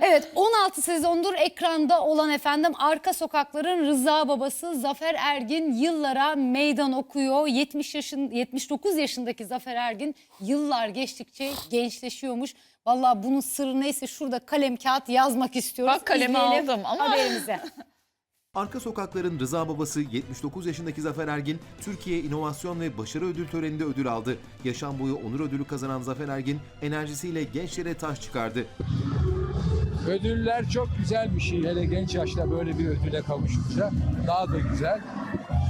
Evet 16 sezondur ekranda olan efendim Arka Sokakların Rıza babası Zafer Ergin yıllara meydan okuyor. 70 yaşın 79 yaşındaki Zafer Ergin yıllar geçtikçe gençleşiyormuş. Vallahi bunun sırrı neyse şurada kalem kağıt yazmak istiyoruz. Bak kalemi İzleyelim aldım ama- haberimize. Arka Sokakların Rıza babası 79 yaşındaki Zafer Ergin, Türkiye İnovasyon ve Başarı Ödül Töreni'nde ödül aldı. Yaşam boyu onur ödülü kazanan Zafer Ergin, enerjisiyle gençlere taş çıkardı. Ödüller çok güzel bir şey. Hele genç yaşta böyle bir ödüle kavuşunca daha da güzel.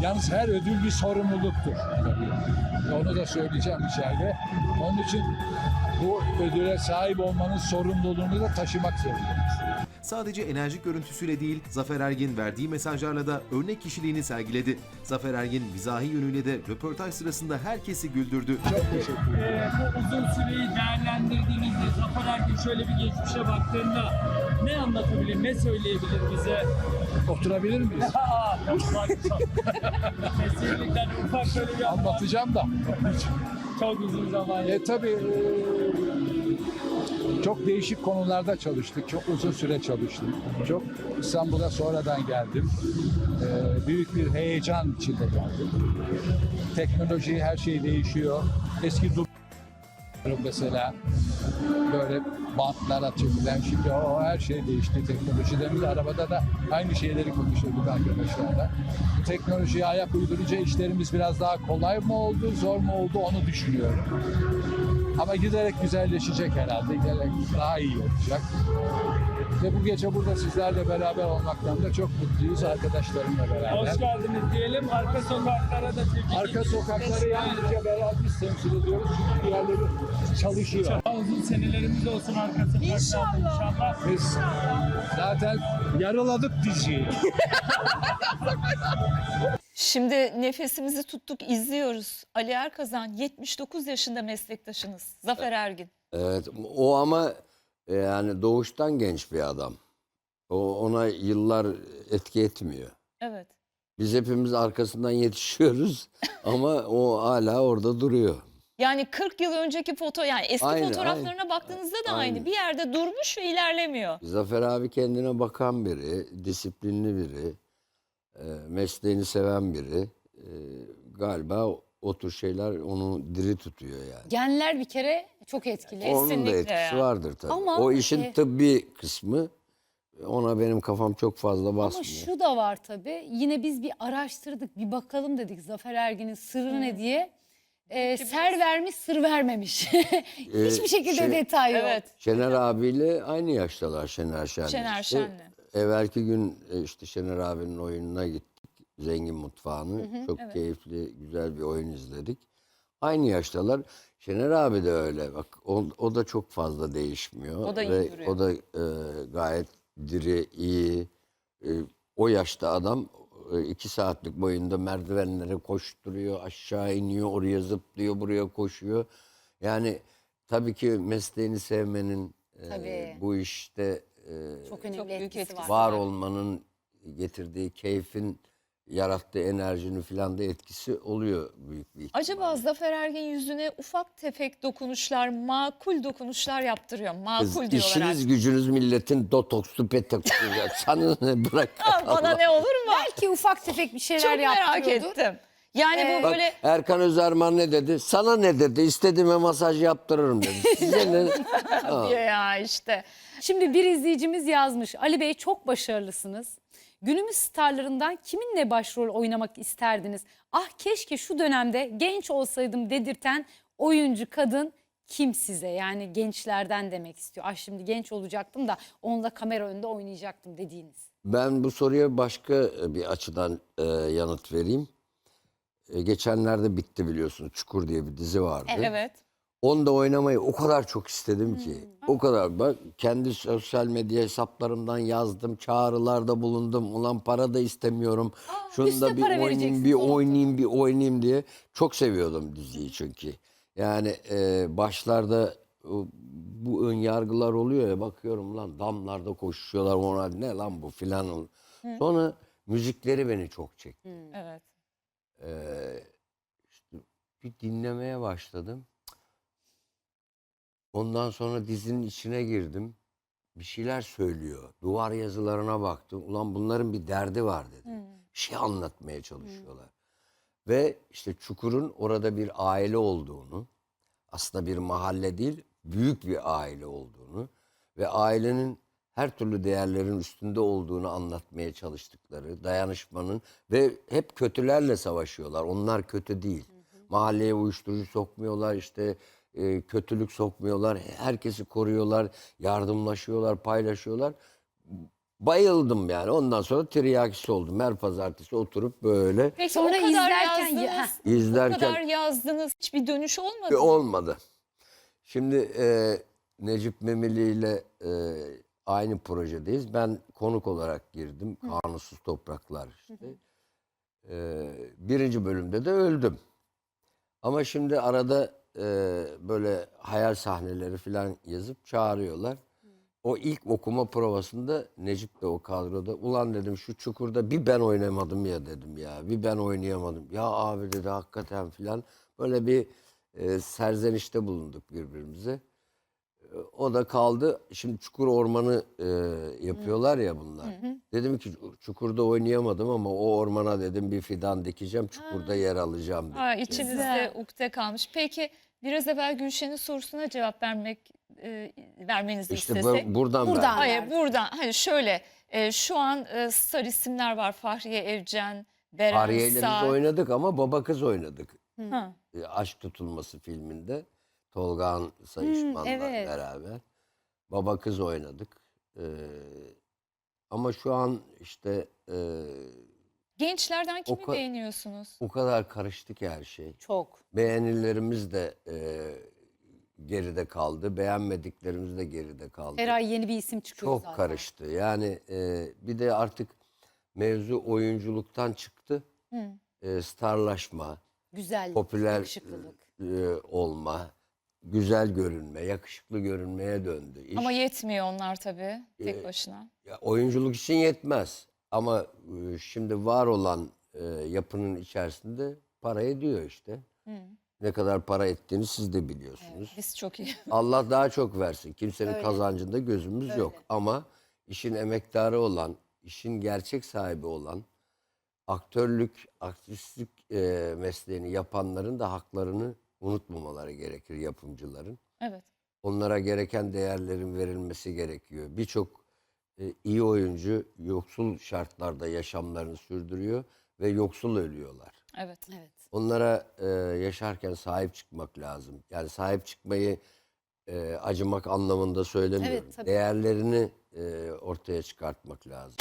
Yalnız her ödül bir sorumluluktur. Tabii. Onu da söyleyeceğim içeride. Onun için bu ödüle sahip olmanın sorumluluğunu da taşımak zorundayız. Sadece enerjik görüntüsüyle değil, Zafer Ergin verdiği mesajlarla da örnek kişiliğini sergiledi. Zafer Ergin mizahi yönüyle de röportaj sırasında herkesi güldürdü. Çok teşekkür ederim. Ee, bu uzun süreyi değerlendirdiğinizde Zafer Ergin şöyle bir geçmişe baktığında ne anlatabilir, ne söyleyebilir bize? Oturabilir miyiz? Aa, ufak, çok. Kesinlikle ufak şöyle bir anlat. Anlatacağım da. Çok uzun zaman. E tabii e, çok değişik konularda çalıştık. Çok uzun süre çalıştık. Çok İstanbul'a sonradan geldim. E, büyük bir heyecan içinde geldim. Teknoloji her şey değişiyor. Eski dur mesela böyle bantlar açılan şimdi o her şey değişti teknolojiden bir arabada da aynı şeyleri konuşuyorduk arkadaşlarla. Teknolojiye ayak uydurunca işlerimiz biraz daha kolay mı oldu, zor mu oldu onu düşünüyorum. Ama giderek güzelleşecek herhalde, giderek daha iyi olacak. Ve bu gece burada sizlerle beraber olmaktan da çok mutluyuz arkadaşlarımla beraber. Hoş geldiniz diyelim. Arka sokaklara da tebrik Arka sokakları yalnızca beraber biz temsil ediyoruz çünkü diğerleri çalışıyor. Uzun senelerimiz olsun arka sokaklarda inşallah. Biz zaten yarıladık diziyi. Şimdi nefesimizi tuttuk izliyoruz. Ali Erkazan 79 yaşında meslektaşınız. Zafer Ergin. Evet o ama e, yani doğuştan genç bir adam. O ona yıllar etki etmiyor. Evet. Biz hepimiz arkasından yetişiyoruz ama o hala orada duruyor. Yani 40 yıl önceki foto yani eski Aynen, fotoğraflarına baktığınızda da aynı. Aynen. Bir yerde durmuş ve ilerlemiyor. Zafer abi kendine bakan biri, disiplinli biri, e, mesleğini seven biri. E, galiba o, tür şeyler onu diri tutuyor yani. Genler bir kere çok etkili. Onun da Kesinlikle etkisi vardır tabii. Ama, o işin e, tıbbi kısmı ona benim kafam çok fazla Ama basmıyor. şu da var tabii. Yine biz bir araştırdık, bir bakalım dedik Zafer Ergin'in sırrı ne diye. Ee, ser vermiş, sır vermemiş. Hiçbir şekilde şey- detay yok. Evet. Şener abiyle aynı yaştalar Şener Şen'le. Şener işte. Şen'le. Evvelki gün e, işte Şener abinin oyununa gittik. Zengin Mutfağı'nı. Çok keyifli, güzel bir oyun izledik. Aynı yaştalar. Şener abi de öyle. Bak o, o da çok fazla değişmiyor. O da iyi Ve duruyor. O da e, gayet diri, iyi. E, o yaşta adam e, iki saatlik boyunda merdivenlere koşturuyor, aşağı iniyor, oraya zıplıyor, buraya koşuyor. Yani tabii ki mesleğini sevmenin, e, Tabii. bu işte e, Çok önemli Çok büyük etkisi etkisi var. var olmanın getirdiği keyfin yarattığı enerjinin filan da etkisi oluyor büyük bir ihtimalle. Acaba Zafer Ergin yüzüne ufak tefek dokunuşlar, makul dokunuşlar yaptırıyor. Makul Kız, diyorlar. işiniz artık. gücünüz milletin dotoksu petoksu. ya. Sana ne bırak. Bana ne olur mu? Belki ufak tefek bir şeyler Çok merak yaptırıyordur. ettim. Yani Ee, bu Bak böyle Erkan Özerman ne dedi? Sana ne dedi? İstediğime masaj yaptırırım dedi. Size ne? Diyor ya işte. Şimdi bir izleyicimiz yazmış. Ali Bey çok başarılısınız. Günümüz starlarından kiminle başrol oynamak isterdiniz? Ah keşke şu dönemde genç olsaydım dedirten oyuncu kadın kim size? Yani gençlerden demek istiyor. Ah şimdi genç olacaktım da onunla kamera önünde oynayacaktım dediğiniz. Ben bu soruya başka bir açıdan e, yanıt vereyim. E, geçenlerde bitti biliyorsunuz. Çukur diye bir dizi vardı. Evet. Onda oynamayı o kadar çok istedim ki. Hmm. O kadar. Bak kendi sosyal medya hesaplarımdan yazdım. Çağrılarda bulundum. Ulan para da istemiyorum. Şunu üstüne da bir para oynayayım, bir oynayayım, bir oynayayım diye. Çok seviyordum diziyi çünkü. Yani e, başlarda bu ön yargılar oluyor ya bakıyorum lan damlarda koşuyorlar ona ne lan bu filan. ol- Sonra müzikleri beni çok çekti. Evet. Ee, işte bir dinlemeye başladım. Ondan sonra dizinin içine girdim. bir şeyler söylüyor. Duvar yazılarına baktım. Ulan bunların bir derdi var dedim. Bir şey anlatmaya çalışıyorlar. Ve işte Çukur'un orada bir aile olduğunu, aslında bir mahalle değil, büyük bir aile olduğunu ve ailenin her türlü değerlerin üstünde olduğunu anlatmaya çalıştıkları, dayanışmanın ve hep kötülerle savaşıyorlar. Onlar kötü değil. Mahalleye uyuşturucu sokmuyorlar, işte e, kötülük sokmuyorlar. Herkesi koruyorlar, yardımlaşıyorlar, paylaşıyorlar. Bayıldım yani. Ondan sonra tiryakisi oldum. Her pazartesi oturup böyle Peki Sonra o kadar izlerken- yazdınız, Ya, o izlerken kadar yazdınız. Hiçbir dönüş olmadı E, mı? olmadı. Şimdi e, Necip Memili ile e, aynı projedeyiz. Ben konuk olarak girdim. Kanunsuz Topraklar işte. E, birinci bölümde de öldüm. Ama şimdi arada e, böyle hayal sahneleri falan yazıp çağırıyorlar. O ilk okuma provasında Necip de o kadroda. Ulan dedim şu çukurda bir ben oynamadım ya dedim ya. Bir ben oynayamadım. Ya abi dedi hakikaten filan. Böyle bir e, serzenişte bulunduk birbirimize. O da kaldı. Şimdi Çukur Ormanı e, yapıyorlar ya bunlar. Dedim ki Çukur'da oynayamadım ama o ormana dedim bir fidan dikeceğim. Çukur'da yer alacağım dedim. Ha, içinizde ukde kalmış. Peki biraz evvel Gülşen'in sorusuna cevap vermek e, vermenizi İşte istesek. bu, buradan Buradan. ben- Hayır buradan hani şöyle e, şu an e, star isimler var. Fahriye Evcen, Beren Fahriye ile biz oynadık ama baba kız oynadık. Ha. E, Aşk Tutulması filminde. Tolgağan Sayışman'la evet. beraber. Baba kız oynadık. E, ama şu an işte e, Gençlerden kimi ka- beğeniyorsunuz? o kadar karıştı ki her şey. Çok. Beğenilerimiz de e, geride kaldı. Beğenmediklerimiz de geride kaldı. Her ay yeni bir isim çıkıyor Çok zaten. karıştı. Yani e, bir de artık mevzu oyunculuktan çıktı. Hı. E, starlaşma, Güzel. popüler e, olma, güzel görünme, yakışıklı görünmeye döndü. İş, Ama yetmiyor onlar tabii tek Ee, başına. ya oyunculuk için yetmez. Ama e, şimdi var olan e, yapının içerisinde para ediyor işte. Hı. Ne kadar para ettiğini siz de biliyorsunuz. Biz çok iyi. Allah daha çok versin. Kimsenin kazancında gözümüz yok. Ama işin emektarı olan, işin gerçek sahibi olan, aktörlük, aktrislik e, mesleğini yapanların da haklarını unutmamaları gerekir yapımcıların. Evet. Onlara gereken değerlerin verilmesi gerekiyor. Birçok e, iyi oyuncu yoksul şartlarda yaşamlarını sürdürüyor ve yoksul ölüyorlar. Evet. Evet. Onlara e, yaşarken sahip çıkmak lazım. Yani sahip çıkmayı e, acımak anlamında söylemiyorum. Evet, tabii. Değerlerini e, ortaya çıkartmak lazım.